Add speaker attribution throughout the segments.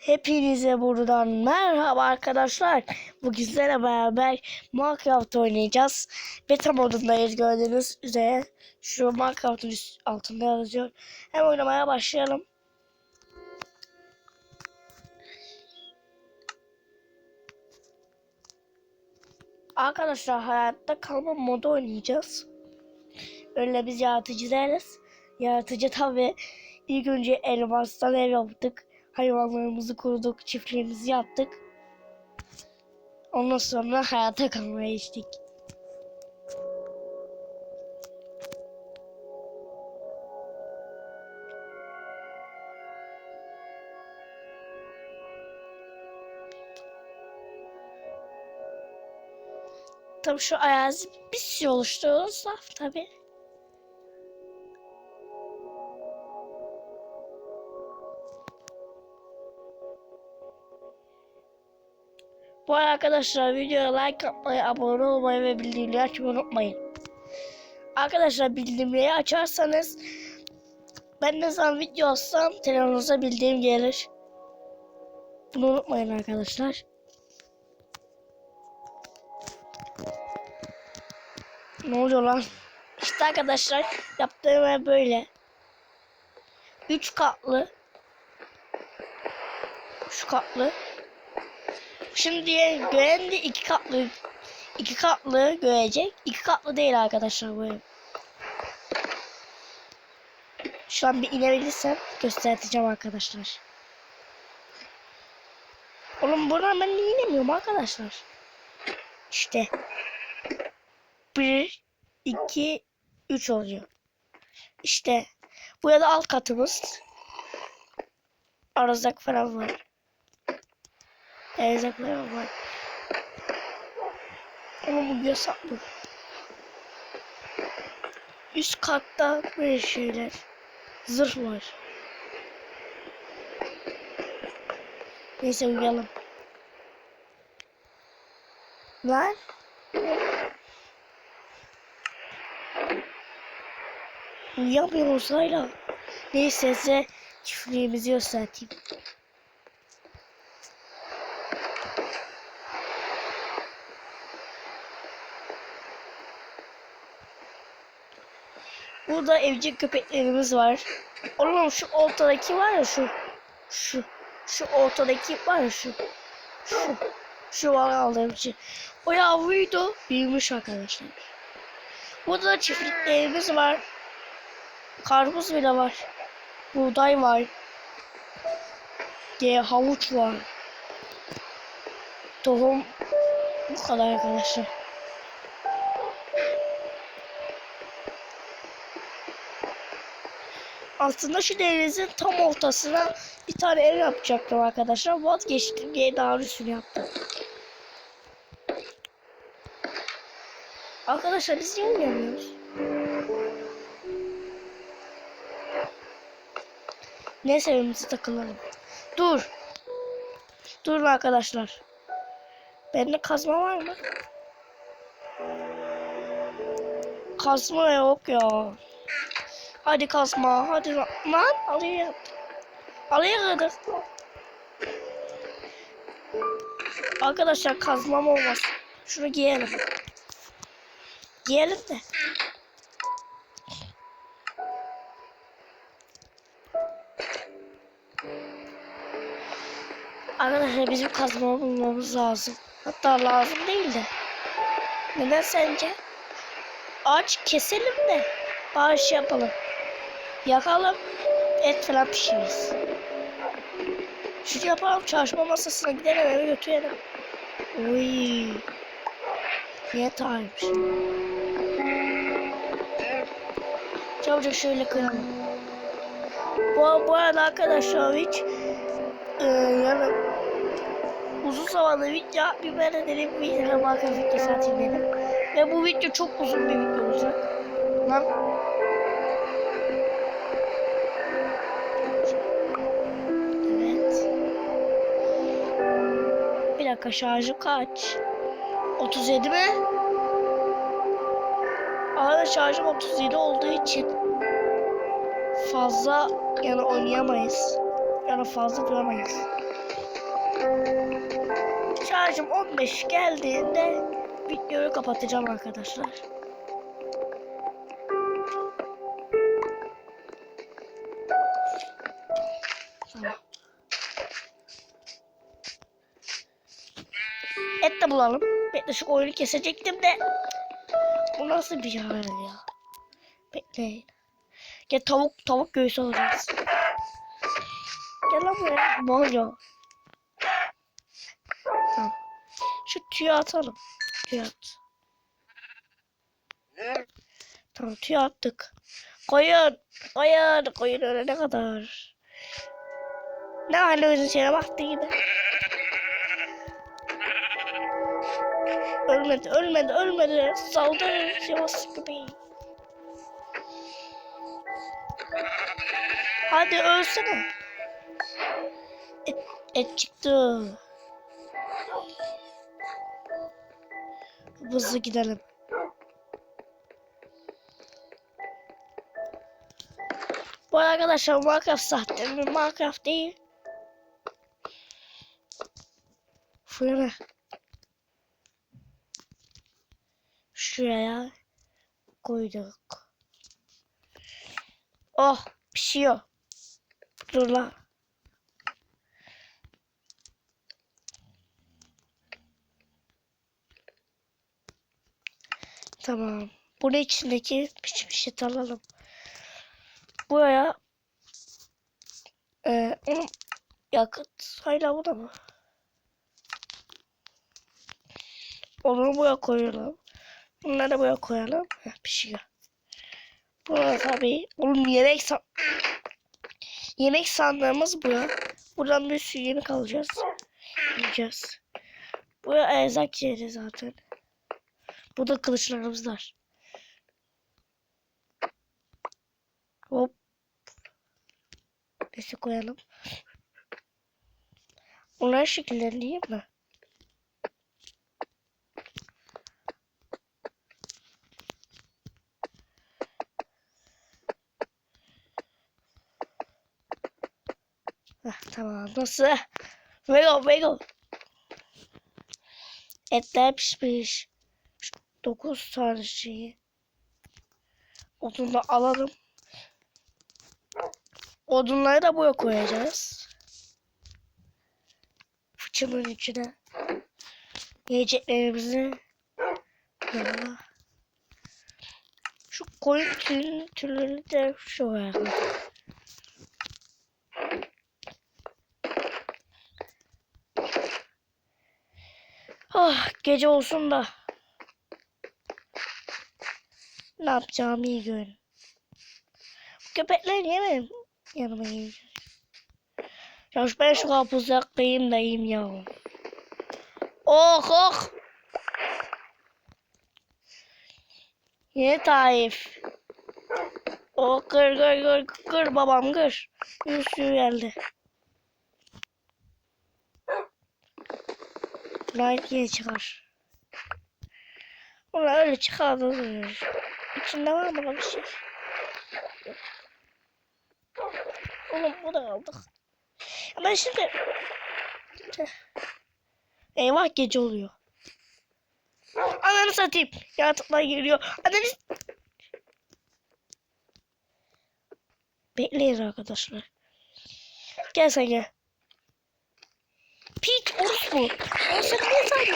Speaker 1: Hepinize buradan merhaba arkadaşlar. Bugün sizlerle beraber Minecraft oynayacağız. Beta modundayız gördüğünüz üzere. Şu Minecraft'ın altında yazıyor. Hem oynamaya başlayalım. Arkadaşlar hayatta kalma modu oynayacağız. Öyle biz yaratıcı değiliz. Yaratıcı tabi ilk önce elmastan ev yaptık. Hayvanlarımızı koruduk, çiftliğimizi yaptık. Ondan sonra hayata kalmaya geçtik. Tabii şu arazi bir şey oluşturursa tabii. Bu arkadaşlar videoya like atmayı, abone olmayı ve bildirimleri açmayı unutmayın. Arkadaşlar bildirimleri açarsanız ben ne zaman video atsam telefonunuza bildirim gelir. Bunu unutmayın arkadaşlar. Ne oluyor lan? İşte arkadaşlar yaptığım ev böyle. Üç katlı. Şu katlı. Şimdi gören de iki katlı. iki katlı görecek. İki katlı değil arkadaşlar bu. Şu an bir inebilirsem göstereceğim arkadaşlar. Oğlum buradan ben niye inemiyorum arkadaşlar? İşte. Bir, iki, üç oluyor. İşte. Burada alt katımız. Arazak falan var. Erzak falan var. Ama bu yasak mı? Üst katta böyle şeyler. Zırh var. Neyse uyuyalım. Lan. Uyuyamıyoruz hala. Neyse size çiftliğimizi göstereyim. Burada evcil köpeklerimiz var. Oğlum şu ortadaki var ya şu. Şu. Şu ortadaki var ya şu. Şu. Şu var aldığım için. O yavruydu. Büyümüş arkadaşlar. Burada da çiftliklerimiz var. Karpuz bile var. Buğday var. Diye havuç var. Tohum bu kadar arkadaşlar. Aslında şu denizin tam ortasına bir tane ev yapacaktım arkadaşlar. Vazgeçtim diye daha üstünü yaptım. Arkadaşlar biz niye oynayamıyoruz? Neyse evimize takılalım. Dur. Durun arkadaşlar. Bende kazma var mı? Kazma yok ya. Hadi kazma. Hadi lan. Lan. Alayım hadi. Arkadaşlar kazmam olmaz. Şunu giyelim. Giyelim de. Arkadaşlar bizim kazma bulmamız lazım. Hatta lazım değil de. Neden sence? Ağaç keselim de. Şey yapalım. Yakalım. Et falan pişiririz. Şunu yapalım. Çalışma masasına gidelim eve götürelim. Uy. Niye tarihmiş? Çabucak şöyle kıralım. Bu, bu arada arkadaşlar hiç e, yani uzun zamandır video bir ben de dedim bir yere marka videosu atayım dedim. Ve bu video çok uzun bir video olacak. Lan dakika şarjı kaç? 37 mi? Arada şarjım 37 olduğu için fazla yani oynayamayız. Yani fazla duramayız. Şarjım 15 geldiğinde videoyu kapatacağım arkadaşlar. De bulalım. Bekle şu koyunu kesecektim de. Bu nasıl bir hal ya? Bekleyin. Gel tavuk tavuk göğsü alacağız. Gel lan buraya. Banyo. Tamam. Şu tüyü atalım. Tüyü at. Tamam tüyü attık. Koyun. Koyun. Koyun ölene kadar. Ne halimizin şeye baktı yine. Ölmedi, ölmedi, ölmedi. Saldır Sivas köpeği. Hadi ölsene. Et, et çıktı. Hızlı gidelim. Bu arkadaşlar Minecraft sahte bir Minecraft değil. Fırına. Şuraya koyduk. Oh pişiyor. Dur lan. Tamam. Bunun içindeki pişmiş et alalım. Buraya e, yakıt hala bu da mı? Onu buraya koyalım. Bunları buraya koyalım. Heh, pişiyor. Burada tabii. Oğlum yemek san yemek sandığımız bu. Buradan bir sürü yemek alacağız. Yiyeceğiz. Buraya erzak yeri zaten. Burada kılıçlarımız var. Hop. Neyse koyalım. Onları şekillendireyim mi? Heh, tamam. Nasıl? Vego, Vego. Etler pişmiş. 9 tane şeyi. Odunu alalım. Odunları da buraya koyacağız. Fıçının içine. Yiyeceklerimizi. Yanına. Şu koyun tüyünü, tüylerini de şuraya koyalım. Gece olsun da. Ne yapacağımı iyi görün. Köpekler benim yanıma geliyor? Ya şu- ben şu karpuzu yaklayayım da yiyeyim ya. Oh oh. Yine Taif. Oh kır kır kır kır babam kır. Bir sürü geldi. Light diye çıkar. Ulan öyle çıkardır. İçinde var mı bir şey? Oğlum bu da aldık. Ben şimdi... Eyvah gece oluyor. Ananı satayım. Yaratıklar geliyor. Ananı... Bekleyin arkadaşlar. Gel sen gel. Piç orospu. Ya sen niye saydın?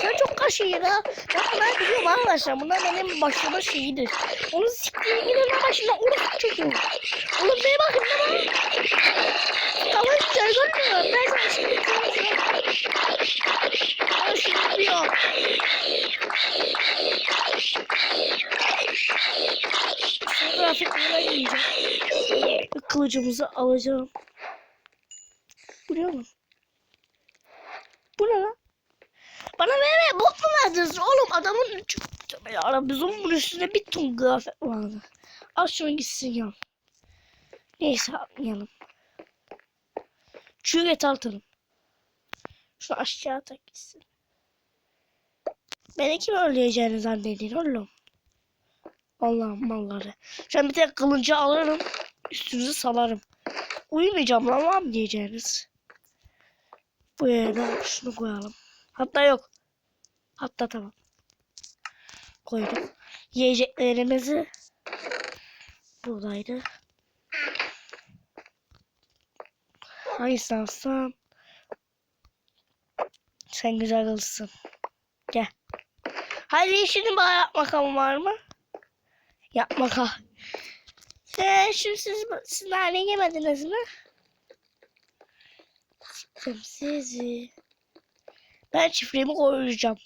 Speaker 1: Sen çok kaşıyın ha. Ben bunları biliyorum arkadaşlar. Bunlar benim başıma şeyidir. Onu siktiğin gidin ama şimdi orospu çocuğu. Oğlum beye bakın lan. Tamam güzel görmüyorum. Ben sana şimdi. Ben şimdi diyorum. Fotoğrafetlerine giyeceğim. Kılıcımızı alacağım. Buraya mı? Bu ne lan? Bana ver bok mu verdiniz oğlum adamın. Tövbe yarabbim bunun üstünde bir ton kıyafet vardı. Al şunu gitsin ya. Neyse atmayalım. Çürük et atalım. Şunu aşağı atak gitsin. Beni kim öldüreceğini zannedin oğlum. Allah'ım malları. Şu bir tek kılıncı alırım. Üstünüzü salarım. Uyumayacağım lan var mı diyeceğiniz. Buraya da şunu koyalım. Hatta yok. Hatta tamam. Koyduk. Yiyeceklerimizi buradaydı. Hangisini alsam? Sen güzel kızsın. Gel. Hadi şimdi bana yapmakalım var mı? Yapmaka. Ee, şimdi siz, nane yemediniz mi? Sıktım sizi. Ben çiftliğimi koruyacağım.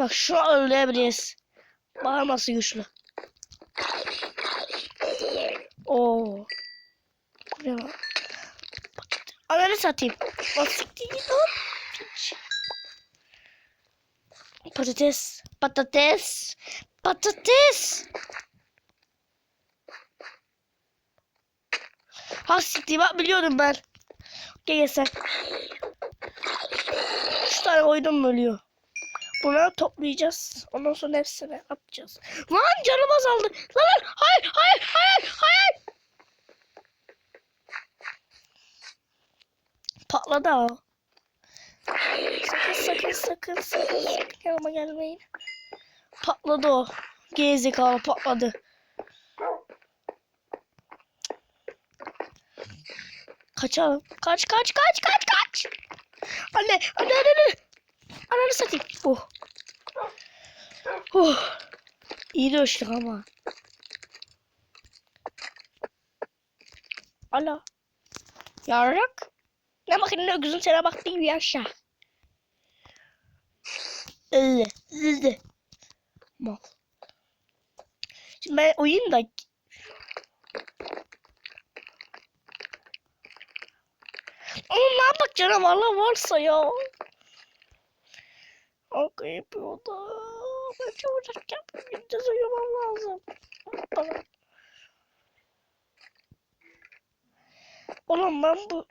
Speaker 1: Bak şu an ölebiliriz. Bağırması güçlü. Oo. Ne var? Ananı satayım. Basık değil. Patates. Patates. Patates. Ha siktir bak biliyorum ben. Gel gel sen. Üç tane koydum ölüyor. Bunları toplayacağız. Ondan sonra hepsini atacağız. Lan canım azaldı. Lan lan hayır hayır hayır hayır. Patladı o. Sakın sakın sakın sakın sakın yanıma gelmeyin. Patladı o. Gerizekalı patladı. Kaçalım. Kaç kaç kaç kaç kaç. Anne anne anne anne. Ananı satayım. Oh. Oh. İyi dövüştük ama. Ala. Yarrak. Ne bakın ne gözün sana baktığı gibi yaşa. Öyle. Öyle. Mal. Şimdi ben oyun da Ama ne yapak canavarlar varsa ya. Kanka yapıyor da. Ben çabucak yapayım. Biraz uyumam lazım. Oğlum ben bu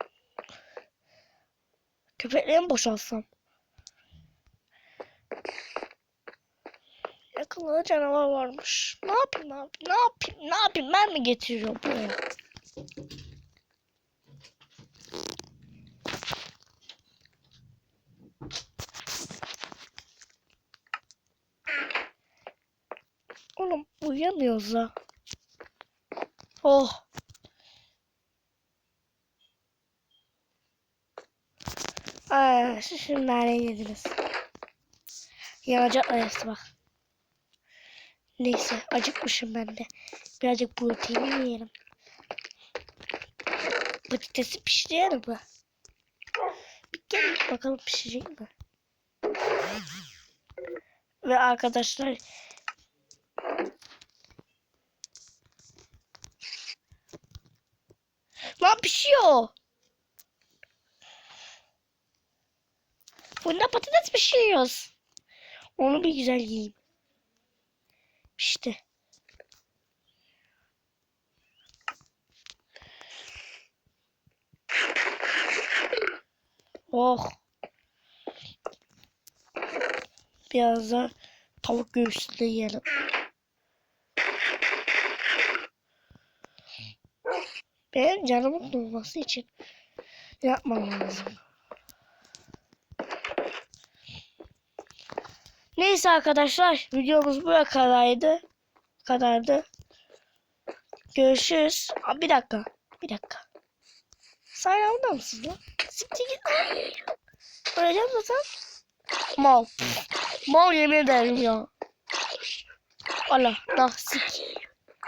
Speaker 1: köpekleri mi boşaltsam? Yakında canavar varmış. Ne yapayım abi? Ne yapayım? Ne yapayım? Ben mi getiriyorum buraya? Oğlum uyuyamıyoruz da. Oh. Aa, şimdi nereye yediniz? Yanacaklar hepsi bak. Neyse acıkmışım ben de. Birazcık protein yiyelim. Patatesi pişirelim mi? Bir gel bakalım pişecek mi? Ve arkadaşlar Lan pişiyor. Bunda patates pişiriyoruz. Onu bir güzel yiyeyim. Pişti. Oh. Biraz da tavuk göğsü de yiyelim. Benim canımın dolması için yapmam lazım. Neyse arkadaşlar videomuz buraya kadardı. Kadardı. Görüşürüz. Aa, bir dakika. Bir dakika. Sen orada mısın lan? Siktir git. Öleceğim zaten. Mal. Mal yemin ederim ya. Allah. Nah sik.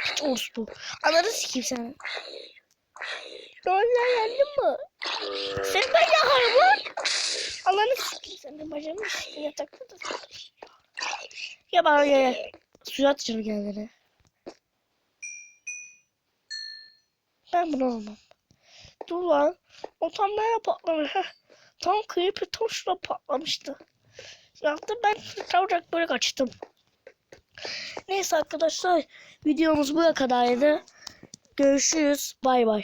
Speaker 1: Hiç orospu. Ananı sikeyim seni. Roller yendin mi? Sen ben yakarım lan. Ananı sikeyim seni. Bacağımı sikeyim yatakta da. Ya bana ya. Suya atacağım kendine. Ben bunu almam. Dur lan. O tam nereye patlamış? Heh. Tam creeper tam şurada patlamıştı. Yaptım ben tavrak böyle kaçtım. Neyse arkadaşlar videomuz buraya kadardı. Görüşürüz. Bay bay.